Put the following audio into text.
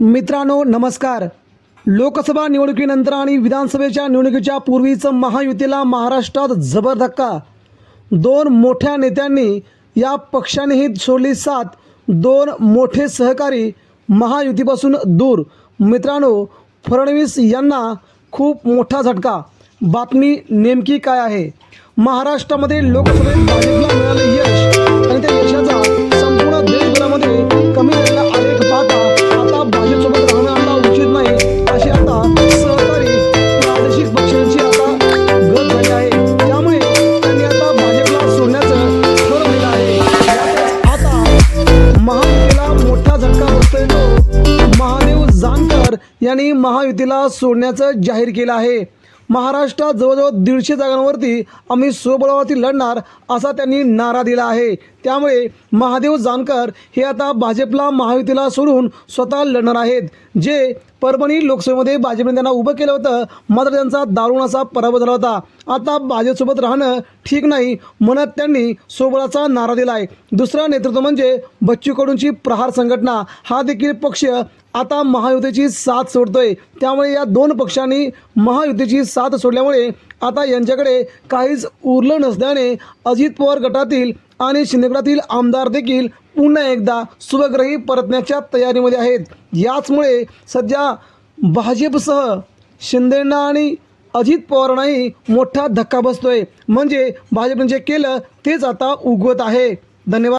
मित्रांनो नमस्कार. लोकसभा निवडणुकीनंतर आणि विधानसभेच्या निवडणुकीच्या पूर्वीचं महायुतीला महाराष्ट्रात जबर धक्का. दोन मोठ्या नेत्यांनी या पक्षानेही सोडली साथ. दोन मोठे सहकारी महायुतीपासून दूर. मित्रांनो फडणवीस यांना खूप मोठा झटका. बातमी नेमकी काय आहे? महाराष्ट्रामध्ये लोकसभेत भाजपला मिळालं यश. यांनी महायुतीला सोडण्याचं जाहीर केलं आहे. महाराष्ट्रात जवळजवळ दीडशे जागांवरती आम्ही स्वबळावरती लढणार असा त्यांनी नारा दिला आहे. त्यामुळे महादेव जानकर हे आता भाजपला महायुतीला सोडून स्वतः लढणार आहेत. जे परभणी लोकसभेमध्ये भाजपने त्यांना उभं केलं होतं मात्र त्यांचा दारुण असा पराभव झाला होता. आता भाजपसोबत राहणं ठीक नाही म्हणत त्यांनी सोबळाचा नारा दिला आहे दुसरं नेतृत्व म्हणजे बच्चू कडूंची प्रहार संघटना. हा देखील पक्ष आता महायुतीची साथ सोडतोय. त्यामुळे या दोन पक्षांनी महायुतीची साथ सोडल्यामुळे आता यांच्याकडे काहीच उरलं नसल्याने अजित पवार गटातील आणि शिंदेगडातील आमदार देखील पुन्हा एकदा स्वग्रही परतण्याच्या तयारीमध्ये आहेत. याचमुळे सध्या भाजपसह शिंदेंना आणि अजित पवारांनाही मोठा धक्का बसतोय. म्हणजे भाजपने जे केलं तेच आता उगवत आहे. धन्यवाद.